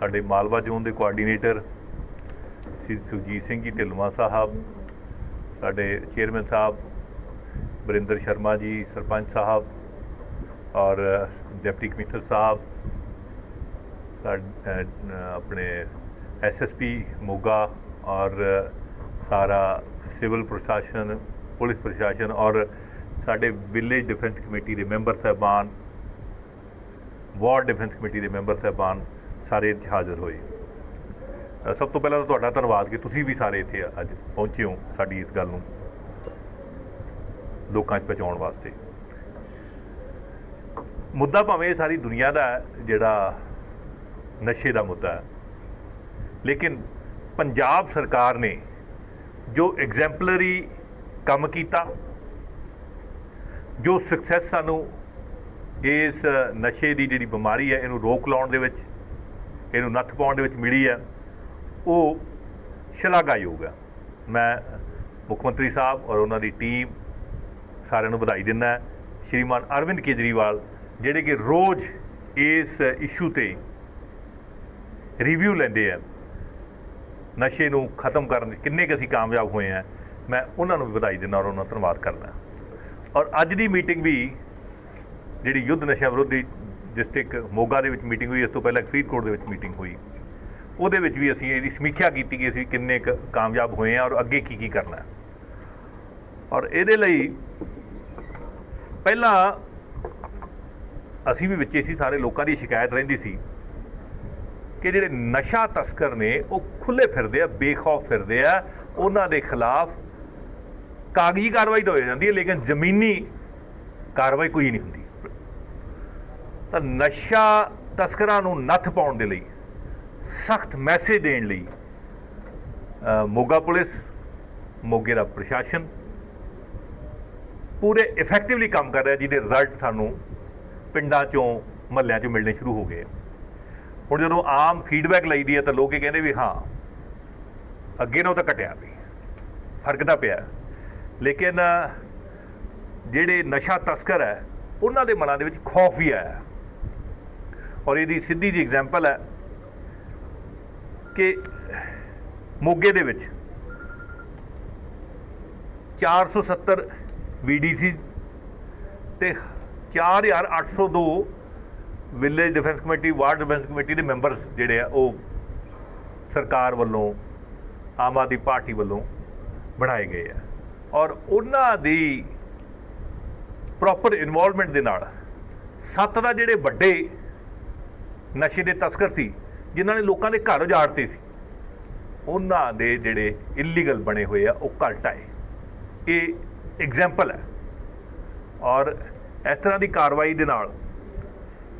ਸਾਡੇ ਮਾਲਵਾ ਜ਼ੋਨ ਦੇ ਕੋਆਰਡੀਨੇਟਰ ਸ੍ਰੀ ਸੁਰਜੀਤ ਸਿੰਘ ਜੀ ਢਿੱਲੋਂ ਸਾਹਿਬ ਸਾਡੇ ਚੇਅਰਮੈਨ ਸਾਹਿਬ ਬਰਿੰਦਰ ਸ਼ਰਮਾ ਜੀ ਸਰਪੰਚ ਸਾਹਿਬ ਔਰ ਡਿਪਟੀ ਕਮਿਸ਼ਨਰ ਸਾਹਿਬ ਸਾਡ- ਅਹ, ਆਪਣੇ ਐਸਐਸਪੀ ਮੋਗਾ ਔਰ ਸਾਰਾ ਸਿਵਲ ਪ੍ਰਸ਼ਾਸਨ ਪੁਲਿਸ ਪ੍ਰਸ਼ਾਸਨ ਔਰ ਸਾਡੇ ਵਿਲੇਜ ਡਿਫੈਂਸ ਕਮੇਟੀ ਦੇ ਮੈਂਬਰ ਸਾਹਿਬਾਨ ਵਾਰਡ ਡਿਫੈਂਸ ਕਮੇਟੀ ਦੇ ਮੈਂਬਰ ਸਾਹਿਬਾਨ ਸਾਰੇ ਇੱਥੇ ਹਾਜ਼ਰ ਹੋਏ। ਸਭ ਤੋਂ ਪਹਿਲਾਂ ਤਾਂ ਤੁਹਾਡਾ ਧੰਨਵਾਦ ਕਿ ਤੁਸੀਂ ਵੀ ਸਾਰੇ ਇੱਥੇ ਅੱਜ ਪਹੁੰਚੇ ਹੋ ਸਾਡੀ ਇਸ ਗੱਲ ਨੂੰ ਲੋਕਾਂ 'ਚ ਪਹੁੰਚਾਉਣ ਵਾਸਤੇ। ਮੁੱਦਾ ਭਾਵੇਂ ਇਹ ਸਾਰੀ ਦੁਨੀਆ ਦਾ ਜਿਹੜਾ ਨਸ਼ੇ ਦਾ ਮੁੱਦਾ ਹੈ, ਲੇਕਿਨ ਪੰਜਾਬ ਸਰਕਾਰ ਨੇ ਜੋ ਐਗਜ਼ੈਂਪਲਰੀ ਕੰਮ ਕੀਤਾ, ਜੋ ਸਕਸੈਸ ਸਾਨੂੰ ਇਸ ਨਸ਼ੇ ਦੀ ਜਿਹੜੀ ਬਿਮਾਰੀ ਹੈ, ਇਹਨੂੰ ਰੋਕ ਲਾਉਣ ਦੇ ਵਿੱਚ ਇਹਨੂੰ ਨੱਥ ਪਾਉਣ ਦੇ ਵਿੱਚ ਮਿਲੀ ਹੈ ਉਹ ਸ਼ਲਾਘਾਯੋਗ ਹੈ ਮੈਂ ਮੁੱਖ ਮੰਤਰੀ ਸਾਹਿਬ ਔਰ ਉਹਨਾਂ ਦੀ ਟੀਮ ਸਾਰਿਆਂ ਨੂੰ ਵਧਾਈ ਦਿੰਦਾ ਸ਼੍ਰੀਮਾਨ ਅਰਵਿੰਦ ਕੇਜਰੀਵਾਲ, ਜਿਹੜੇ ਕਿ ਰੋਜ਼ ਇਸ ਇਸ਼ੂ ਤੇ ਰਿਵਿਊ ਲੈਂਦੇ ਆ। ਨਸ਼ੇ ਨੂੰ ਖਤਮ ਕਰਨ, ਕਿੰਨੇ ਕੁ ਅਸੀਂ ਕਾਮਯਾਬ ਹੋਏ ਆ, ਮੈਂ ਉਹਨਾਂ ਨੂੰ ਵੀ ਵਧਾਈ ਦਿੰਦਾ ਔਰ ਉਹਨਾਂ ਦਾ ਧੰਨਵਾਦ ਕਰਦਾ। ਔਰ ਅੱਜ ਦੀ ਮੀਟਿੰਗ ਵੀ ਜਿਹੜੀ ਯੁੱਧ ਨਸ਼ਾ ਵਿਰੋਧੀ ਡਿਸਟ੍ਰਿਕਟ ਮੋਗਾ ਦੇ ਵਿੱਚ ਮੀਟਿੰਗ ਹੋਈ, ਇਸ ਤੋਂ ਪਹਿਲਾਂ ਫਰੀਦਕੋਟ ਦੇ ਵਿੱਚ ਮੀਟਿੰਗ ਹੋਈ। ਉਹਦੇ ਵਿੱਚ ਵੀ ਅਸੀਂ ਇਹਦੀ ਸਮੀਖਿਆ ਕੀਤੀ ਕਿ ਅਸੀਂ ਕਿੰਨੇ ਕੁ ਕਾਮਯਾਬ ਹੋਏ ਆ ਔਰ ਅੱਗੇ ਕੀ ਕੀ ਕਰਨਾ ਹੈ। ਔਰ ਇਹਦੇ ਲਈ ਪਹਿਲਾਂ ਅਸੀਂ ਵੀ ਵਿੱਚੇ ਸੀ, ਸਾਰੇ ਲੋਕਾਂ ਦੀ ਸ਼ਿਕਾਇਤ ਰਹਿੰਦੀ ਸੀ ਕਿ ਜਿਹੜੇ ਨਸ਼ਾ ਤਸਕਰ ਨੇ, ਉਹ ਖੁੱਲੇ ਫਿਰਦੇ ਆ, ਬੇਖੌਫ ਫਿਰਦੇ ਆ, ਉਹਨਾਂ ਦੇ ਖਿਲਾਫ ਕਾਗਜ਼ੀ ਕਾਰਵਾਈ ਤਾਂ ਹੋ ਜਾਂਦੀ ਹੈ, ਲੇਕਿਨ ਜ਼ਮੀਨੀ ਕਾਰਵਾਈ ਕੋਈ ਨਹੀਂ ਹੁੰਦੀ। ਤਾਂ ਨਸ਼ਾ ਤਸਕਰਾਂ ਨੂੰ ਨੱਥ ਪਾਉਣ ਦੇ ਲਈ, ਸਖਤ ਮੈਸੇਜ ਦੇਣ ਲਈ ਮੋਗਾ ਪੁਲਿਸ, ਮੋਗੇ ਦਾ ਪ੍ਰਸ਼ਾਸਨ ਪੂਰੇ ਇਫੈਕਟਿਵਲੀ ਕੰਮ ਕਰ ਰਿਹਾ, ਜਿਹਦੇ ਰਿਜ਼ਲਟ ਸਾਨੂੰ ਪਿੰਡਾਂ ਚੋਂ, ਮਹੱਲਿਆਂ ਚੋਂ ਮਿਲਣੇ ਸ਼ੁਰੂ ਹੋ ਗਏ। ਹੁਣ ਜਦੋਂ ਆਮ ਫੀਡਬੈਕ ਲਈਦੀ ਹੈ ਤਾਂ ਲੋਕ ਇਹ ਕਹਿੰਦੇ ਵੀ ਹਾਂ, ਅੱਗੇ ਨਾਲੋਂ ਤਾਂ ਘਟਿਆ ਵੀ, ਫ਼ਰਕ ਤਾਂ ਪਿਆ। ਲੇਕਿਨ ਜਿਹੜੇ ਨਸ਼ਾ ਤਸਕਰ ਹੈ, ਉਹਨਾਂ ਦੇ ਮਨਾਂ ਦੇ ਵਿੱਚ ਖੌਫ ਵੀ ਆਇਆ ਔਰ ਇਹਦੀ ਸਿੱਧੀ ਜੀ ਐਗਜ਼ਾਮਪਲ ਹੈ ਕਿ ਮੋਗੇ ਦੇ ਵਿੱਚ 470 ਵੀਡੀਸੀ ਤੇ 4802 village defence committee ward defence committee ਦੇ ਮੈਂਬਰਸ ਜਿਹੜੇ ਆ ਉਹ ਸਰਕਾਰ ਵੱਲੋਂ, ਆਮ ਆਦਮੀ ਪਾਰਟੀ ਵੱਲੋਂ ਬਣਾਏ ਗਏ ਆ। ਔਰ ਉਹਨਾਂ ਦੀ ਪ੍ਰੋਪਰ ਇਨਵੋਲਵਮੈਂਟ ਦੇ ਨਾਲ ਸੱਤ ਦਾ ਜਿਹੜੇ ਵੱਡੇ ਨਸ਼ੇ ਦੇ ਤਸਕਰ ਸੀ, ਜਿਨ੍ਹਾਂ ਨੇ ਲੋਕਾਂ ਦੇ ਘਰ ਉਜਾੜਤੇ ਸੀ। ਉਹਨਾਂ ਦੇ ਜਿਹੜੇ ਇਲੀਗਲ ਬਣੇ ਹੋਏ ਆ, ਉਹ ਘੱਟ ਆਏ। ਇਹ ਐਗਜ਼ਾਮਪਲ ਹੈ। ਔਰ ਇਸ ਤਰ੍ਹਾਂ ਦੀ ਕਾਰਵਾਈ ਦੇ ਨਾਲ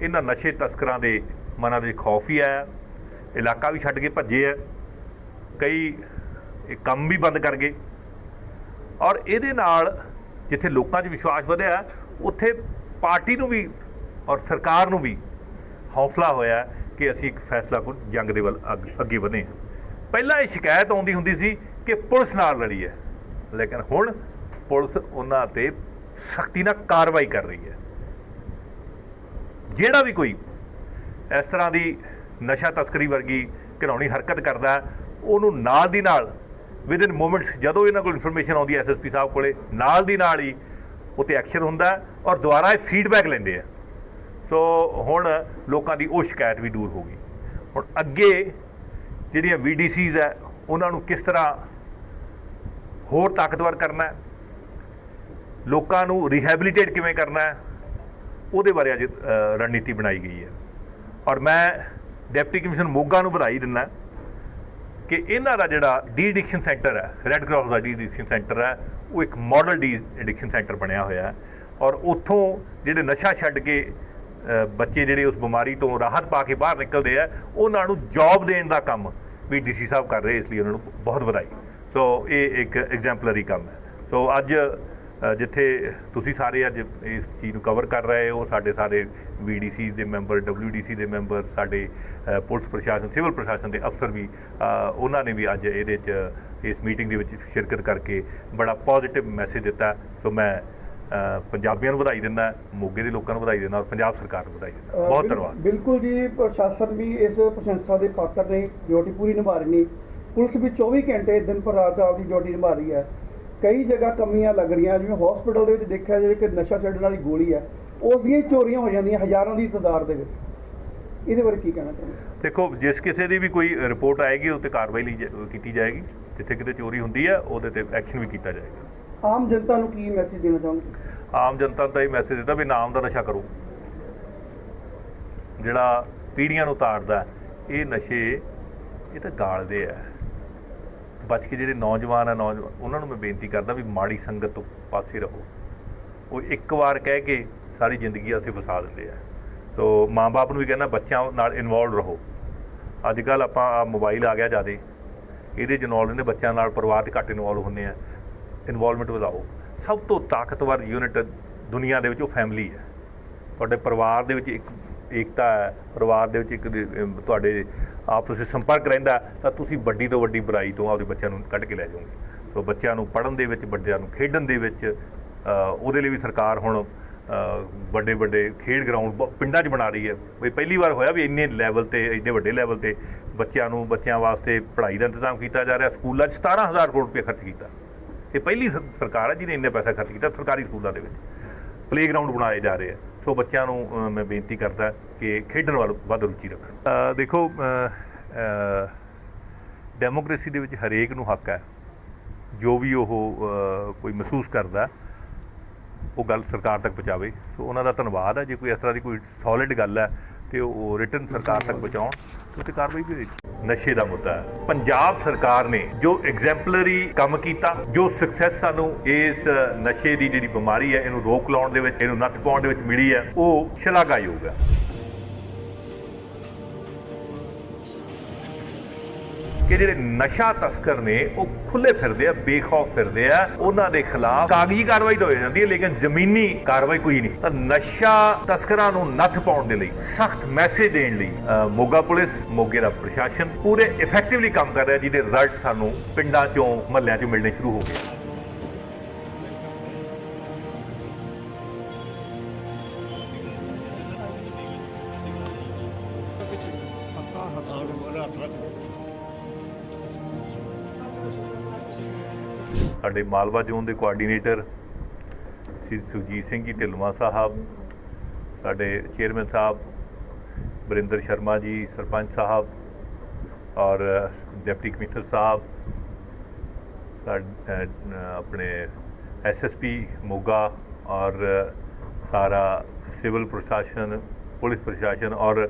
ਇਹਨਾਂ ਨਸ਼ੇ ਤਸਕਰਾਂ ਦੇ ਮਨਾਂ ਦੇ ਖੌਫ ਹੀ ਆਇਆ। ਇਲਾਕਾ ਵੀ ਛੱਡ ਕੇ ਭੱਜੇ ਆ। ਕਈ ਇਹ ਕੰਮ ਵੀ ਬੰਦ ਕਰ ਗਏ। ਔਰ ਇਹਦੇ ਨਾਲ ਜਿੱਥੇ ਲੋਕਾਂ 'ਚ ਵਿਸ਼ਵਾਸ ਵਧਿਆ, ਉੱਥੇ ਪਾਰਟੀ ਨੂੰ ਵੀ ਔਰ ਸਰਕਾਰ ਨੂੰ ਵੀ ਹੌਸਲਾ ਹੋਇਆ ਕਿ ਅਸੀਂ ਇੱਕ ਫੈਸਲਾ ਕੋ ਜੰਗ ਦੇ ਵੱਲ ਅੱਗ- ਅੱਗੇ ਵਧੇ ਪਹਿਲਾਂ ਇਹ ਸ਼ਿਕਾਇਤ ਆਉਂਦੀ ਹੁੰਦੀ ਸੀ ਕਿ ਪੁਲਿਸ ਨਾਲ ਲੜੀ ਹੈ, ਲੇਕਿਨ ਹੁਣ ਪੁਲਿਸ ਉਹਨਾਂ ਤੇ ਸਖਤੀ ਨਾਲ ਕਾਰਵਾਈ ਕਰ ਰਹੀ ਹੈ। ਜਿਹੜਾ ਵੀ ਕੋਈ ਇਸ ਤਰ੍ਹਾਂ ਦੀ ਨਸ਼ਾ ਤਸਕਰੀ ਵਰਗੀ ਘਿਨਾਉਣੀ ਹਰਕਤ ਕਰਦਾ, ਉਹਨੂੰ ਨਾਲ ਦੀ ਨਾਲ ਵਿਦ ਮੂਮੈਂਟਸ ਜਦੋਂ ਇਹਨਾਂ ਕੋਲ ਇਨਫੋਰਮੇਸ਼ਨ ਆਉਂਦੀ ਹੈ ਐਸਐਸਪੀ ਸਾਹਿਬ ਕੋਲੇ, ਨਾਲ ਦੀ ਨਾਲ ਹੀ ਉਤੇ ਐਕਸ਼ਨ ਹੁੰਦਾ ਔਰ ਦੁਬਾਰਾ ਇਹ ਫੀਡਬੈਕ ਲੈਂਦੇ ਆ। ਸੋ ਹੁਣ ਲੋਕਾਂ ਦੀ ਉਹ ਸ਼ਿਕਾਇਤ ਵੀ ਦੂਰ ਹੋ ਗਈ। ਹੁਣ ਅੱਗੇ ਜਿਹੜੀਆਂ ਵੀਡੀਸੀਜ਼ ਹੈ, ਉਹਨਾਂ ਨੂੰ ਕਿਸ ਤਰ੍ਹਾਂ ਹੋਰ ਤਾਕਤਵਰ ਕਰਨਾ ਹੈ, ਲੋਕਾਂ ਨੂੰ ਰਿਹੈਬਿਲਿਟੇਟ ਕਿਵੇਂ ਕਰਨਾ ਹੈ, ਉਹਦੇ ਬਾਰੇ ਅੱਜ ਰਣਨੀਤੀ ਬਣਾਈ ਗਈ ਹੈ। ਔਰ ਮੈਂ ਡਿਪਟੀ ਕਮਿਸ਼ਨ ਮੋਗਾ ਨੂੰ ਵਧਾਈ ਦਿੰਦਾ ਕਿ ਇਹਨਾਂ ਦਾ ਜਿਹੜਾ ਡੀ ਐਡਿਕਸ਼ਨ ਸੈਂਟਰ ਹੈ ਰੈੱਡ ਕਰਾਸ ਦਾ ਡੀ ਐਡਿਕਸ਼ਨ ਸੈਂਟਰ ਹੈ, ਉਹ ਇੱਕ ਮਾਡਲ ਡੀ ਐਡਿਕਸ਼ਨ ਸੈਂਟਰ ਬਣਿਆ ਹੋਇਆ ਹੈ। ਔਰ ਉੱਥੋਂ ਜਿਹੜੇ ਨਸ਼ਾ ਛੱਡ ਕੇ ਬੱਚੇ ਜਿਹੜੇ ਉਸ ਬਿਮਾਰੀ ਤੋਂ ਰਾਹਤ ਪਾ ਕੇ ਬਾਹਰ ਨਿਕਲਦੇ ਆ, ਉਹਨਾਂ ਨੂੰ ਜੌਬ ਦੇਣ ਦਾ ਕੰਮ ਵੀ ਡੀਸੀ ਸਾਹਿਬ ਕਰ ਰਹੇ, ਇਸ ਲਈ ਉਹਨਾਂ ਨੂੰ ਬਹੁਤ ਵਧਾਈ। ਸੋ ਇਹ ਇੱਕ ਐਗਜ਼ੈਂਪਲਰੀ ਕੰਮ ਹੈ। ਸੋ ਅੱਜ ਜਿੱਥੇ ਤੁਸੀਂ ਸਾਰੇ ਅੱਜ ਇਸ ਚੀਜ਼ ਨੂੰ ਕਵਰ ਕਰ ਰਹੇ ਹੋ, ਸਾਡੇ ਸਾਰੇ ਵੀਡੀਸੀ ਦੇ ਮੈਂਬਰ ਡਬਲਯੂਡੀਸੀ ਦੇ ਮੈਂਬਰ ਸਾਡੇ ਪੁਲਿਸ ਪ੍ਰਸ਼ਾਸਨ ਸਿਵਲ ਪ੍ਰਸ਼ਾਸਨ ਦੇ ਅਫਸਰ ਵੀ ਉਹਨਾਂ ਨੇ ਵੀ ਅੱਜ ਇਹਦੇ 'ਚ, ਇਸ ਮੀਟਿੰਗ ਦੇ ਵਿੱਚ ਸ਼ਿਰਕਤ ਕਰਕੇ ਬੜਾ ਪੋਜ਼ਿਟਿਵ ਮੈਸੇਜ ਦਿੱਤਾ। ਸੋ ਮੈਂ ਪੰਜਾਬੀਆਂ ਨੂੰ ਵਧਾਈ ਦਿੰਦਾ ਮੋਗੇ ਦੇ ਲੋਕਾਂ ਨੂੰ ਵਧਾਈ ਦਿੰਦਾ ਔਰ ਪੰਜਾਬ ਸਰਕਾਰ ਨੂੰ ਵਧਾਈ ਦਿੰਦਾ। ਬਹੁਤ ਧੰਨਵਾਦ। ਬਿਲਕੁਲ ਜੀ ਪ੍ਰਸ਼ਾਸਨ ਵੀ ਇਸ ਪ੍ਰਸ਼ੰਸਾ ਦੇ ਪਾਤਰ ਨੇ ਡਿਊਟੀ ਪੂਰੀ ਨਿਭਾ ਰਹੀ ਨੇ ਪੁਲਿਸ ਵੀ 24 ਘੰਟੇ ਦਿਨ ਪਰ ਰਾਤ ਆਪਦੀ ਡਿਊਟੀ ਨਿਭਾ ਰਹੀ ਹੈ। ਕਈ ਜਗ੍ਹਾ ਕਮੀਆਂ ਲੱਗ ਰਹੀਆਂ ਜਿਵੇਂ ਹਸਪੀਟਲ ਦੇ ਵਿੱਚ ਦੇਖਿਆ ਜਾਵੇ ਕਿ ਨਸ਼ਾ ਛੱਡਣ ਵਾਲੀ ਗੋਲੀ ਹੈ ਉਸ ਦੀਆਂ ਚੋਰੀਆਂ ਹੋ ਜਾਂਦੀਆਂ ਹਜ਼ਾਰਾਂ ਦੀ ਤਾਦਾਦ ਦੇ ਵਿੱਚ। ਇਹਦੇ ਬਾਰੇ ਕੀ ਕਹਿਣਾ ਚਾਹੁੰਦੇ? ਦੇਖੋ ਜਿਸ ਕਿਸੇ ਦੀ ਵੀ ਕੋਈ ਰਿਪੋਰਟ ਆਏਗੀ ਉਹ ਤੇ ਕਾਰਵਾਈ ਕੀਤੀ ਜਾਏਗੀ। ਜਿੱਥੇ ਕਿਤੇ ਚੋਰੀ ਹੁੰਦੀ ਹੈ ਉਹਦੇ ਤੇ ਐਕਸ਼ਨ ਵੀ ਕੀਤਾ ਜਾਏਗਾ। ਆਮ ਜਨਤਾ ਨੂੰ ਕੀ ਮੈਸੇਜ ਦੇਣਾ ਚਾਹੁੰਦੇ ਆਮ ਜਨਤਾ ਨੂੰ ਤਾਂ ਇਹ ਮੈਸੇਜ ਦਿੱਤਾ ਵੀ ਨਾਮ ਦਾ ਨਸ਼ਾ ਕਰੋ। ਜਿਹੜਾ ਪੀੜ੍ਹੀਆਂ ਨੂੰ ਤਾੜਦਾ ਇਹ ਨਸ਼ੇ, ਇਹ ਤਾਂ ਗਾਲਦੇ ਆ ਬਚ ਕੇ ਜਿਹੜੇ ਨੌਜਵਾਨ ਆ, ਨੌਜਵਾਨ, ਉਹਨਾਂ ਨੂੰ ਮੈਂ ਬੇਨਤੀ ਕਰਦਾ ਵੀ ਮਾੜੀ ਸੰਗਤ ਤੋਂ ਪਾਸੇ ਰਹੋ। ਉਹ ਇੱਕ ਵਾਰ ਕਹਿ ਕੇ ਸਾਰੀ ਜ਼ਿੰਦਗੀ ਉੱਥੇ ਫਸਾ ਦਿੰਦੇ ਆ। ਸੋ ਮਾਂ-ਬਾਪ ਨੂੰ ਵੀ ਕਹਿੰਦਾ ਬੱਚਿਆਂ ਨਾਲ ਇਨਵੋਲਵ ਰਹੋ। ਅੱਜ ਕੱਲ ਆਪਾਂ ਆਹ ਮੋਬਾਈਲ ਆ ਗਿਆ ਜਿਆਦੇ। ਇਹਦੇ ਚ ਇਨਵੋਲਡ ਨੇ ਬੱਚਿਆਂ ਨਾਲ ਪਰਿਵਾਰ 'ਚ ਘੱਟ ਇਨਵੋਲਵ ਹੁੰਦੇ ਆ। ਇਨਵੋਲਵਮੈਂਟ ਵਧਾਓ। ਸਭ ਤੋਂ ਤਾਕਤਵਰ ਯੂਨਿਟ ਦੁਨੀਆ ਦੇ ਵਿੱਚ ਉਹ ਫੈਮਿਲੀ ਹੈ। ਤੁਹਾਡੇ ਪਰਿਵਾਰ ਦੇ ਵਿੱਚ ਇੱਕ ਏਕਤਾ ਹੈ, ਪਰਿਵਾਰ ਦੇ ਵਿੱਚ ਇੱਕ ਤੁਹਾਡੇ ਆਪਸ ਵਿੱਚ ਸੰਪਰਕ ਰਹਿੰਦਾ ਤਾਂ ਤੁਸੀਂ ਵੱਡੀ ਤੋਂ ਵੱਡੀ ਬੁਰਾਈ ਤੋਂ ਆਪਦੇ ਬੱਚਿਆਂ ਨੂੰ ਕੱਢ ਕੇ ਲੈ ਜਾਓਗੇ। ਸੋ ਬੱਚਿਆਂ ਨੂੰ ਪੜ੍ਹਨ ਦੇ ਵਿੱਚ ਵੱਡਿਆਂ ਨੂੰ ਖੇਡਣ ਦੇ ਵਿੱਚ ਉਹਦੇ ਲਈ ਵੀ ਸਰਕਾਰ ਹੁਣ ਵੱਡੇ ਵੱਡੇ ਖੇਡ ਗਰਾਊਂਡ ਪਿੰਡਾਂ 'ਚ ਬਣਾ ਰਹੀ ਹੈ। ਵੀ ਪਹਿਲੀ ਵਾਰ ਹੋਇਆ ਵੀ ਇੰਨੇ ਲੈਵਲ ਤੇ, ਇੰਨੇ ਵੱਡੇ ਲੈਵਲ ਤੇ ਬੱਚਿਆਂ ਨੂੰ, ਬੱਚਿਆਂ ਵਾਸਤੇ ਪੜ੍ਹਾਈ ਦਾ ਇੰਤਜ਼ਾਮ ਕੀਤਾ ਜਾ ਰਿਹਾ, ਸਕੂਲਾਂ 'ਚ 17000 ਕਰੋੜ ਰੁਪਏ ਖਰਚ ਕੀਤਾ। ਇਹ ਪਹਿਲੀ ਸ- ਸਰਕਾਰ ਹੈ ਜਿਹਨੇ ਇੰਨੇ ਪੈਸਾ ਖਰਚ ਕੀਤਾ ਸਰਕਾਰੀ ਸਕੂਲਾਂ ਦੇ ਵਿੱਚ। ਪਲੇਗਰਾਉਂਡ ਬਣਾਏ ਜਾ ਰਹੇ ਆ। ਸੋ ਬੱਚਿਆਂ ਨੂੰ ਅ, ਮੈਂ ਬੇਨਤੀ ਕਰਦਾ ਕਿ ਖੇਡਣ ਵੱਲ ਵੱਧ ਰੁਚੀ ਰੱਖਣ। ਅ, ਦੇਖੋ ਡੈਮੋਕ੍ਰੇਸੀ ਦੇ ਵਿੱਚ ਹਰੇਕ ਨੂੰ ਹੱਕ ਹੈ। ਜੋ ਵੀ ਉਹ ਅ, ਕੋਈ ਮਹਿਸੂਸ ਕਰਦਾ ਉਹ ਗੱਲ ਸਰਕਾਰ ਤੱਕ ਪਹੁੰਚਾਵੇ। ਸੋ ਉਹਨਾਂ ਦਾ ਧੰਨਵਾਦ ਹੈ। ਜੇ ਕੋਈ ਇਸ ਤਰ੍ਹਾਂ ਦੀ ਕੋਈ ਸੋਲਿਡ ਗੱਲ ਹੈ ਤੇ ਉਹ ਰਿਟਰਨ ਸਰਕਾਰ ਤੱਕ ਪਹੁੰਚਾਉਣ ਤੇ ਉੱਤੇ ਕਾਰਵਾਈ ਵੀ ਹੋਏਗੀ ਨਸ਼ੇ ਦਾ ਮੁੱਦਾ ਹੈ। ਪੰਜਾਬ ਸਰਕਾਰ ਨੇ ਜੋ ਐਗਜ਼ੈਂਪਲਰੀ ਕੰਮ ਕੀਤਾ, ਜੋ ਸਕਸੈਸ ਸਾਨੂੰ ਇਸ ਨਸ਼ੇ ਦੀ ਜਿਹੜੀ ਬਿਮਾਰੀ ਹੈ, ਇਹਨੂੰ ਰੋਕ ਲਾਉਣ ਦੇ ਵਿੱਚ, ਇਹਨੂੰ ਨੱਥ ਪਾਉਣ ਦੇ ਵਿੱਚ ਮਿਲੀ ਹੈ, ਉਹ ਸ਼ਲਾਘਾਯੋਗ ਹੈ। ਕਿ ਜਿਹੜੇ ਨਸ਼ਾ ਤਸਕਰ ਨੇ, ਉਹ ਖੁੱਲੇ ਫਿਰਦੇ ਆ, ਬੇਖੌਫ ਫਿਰਦੇ ਆ। ਉਹਨਾਂ ਦੇ ਖਿਲਾਫ ਕਾਗਜ਼ੀ ਕਾਰਵਾਈ ਤਾਂ ਹੋ ਜਾਂਦੀ ਹੈ, ਲੇਕਿਨ ਜ਼ਮੀਨੀ ਕਾਰਵਾਈ ਕੋਈ ਨਹੀਂ। ਤਾਂ ਨਸ਼ਾ ਤਸਕਰਾਂ ਨੂੰ ਨੱਥ ਪਾਉਣ ਦੇ ਲਈ, ਸਖਤ ਮੈਸੇਜ ਦੇਣ ਲਈ ਮੋਗਾ ਪੁਲਿਸ, ਮੋਗੇ ਦਾ ਪ੍ਰਸ਼ਾਸਨ ਪੂਰੇ ਇਫੈਕਟਿਵਲੀ ਕੰਮ ਕਰ ਰਿਹਾ, ਜਿਹਦੇ ਰਿਜ਼ਲਟ ਸਾਨੂੰ ਪਿੰਡਾਂ ਚੋਂ, ਮਹੱਲਿਆਂ ਚੋਂ ਮਿਲਣੇ ਸ਼ੁਰੂ ਹੋ ਗਏ। ਸਾਡੇ ਮਾਲਵਾ ਜ਼ੋਨ ਦੇ ਕੋਆਰਡੀਨੇਟਰ ਸ੍ਰੀ ਸੁਖਜੀਤ ਸਿੰਘ ਜੀ ਢਿੱਲਵਾਂ ਸਾਹਿਬ ਸਾਡੇ ਚੇਅਰਮੈਨ ਸਾਹਿਬ ਬਰਿੰਦਰ ਸ਼ਰਮਾ ਜੀ ਸਰਪੰਚ ਸਾਹਿਬ ਔਰ ਡਿਪਟੀ ਕਮਿਸ਼ਨਰ ਸਾਹਿਬ ਸਾਡ- ਅਹ, ਆਪਣੇ ਐਸਐਸਪੀ ਮੋਗਾ ਔਰ ਸਾਰਾ ਸਿਵਲ ਪ੍ਰਸ਼ਾਸਨ ਪੁਲਿਸ ਪ੍ਰਸ਼ਾਸਨ ਔਰ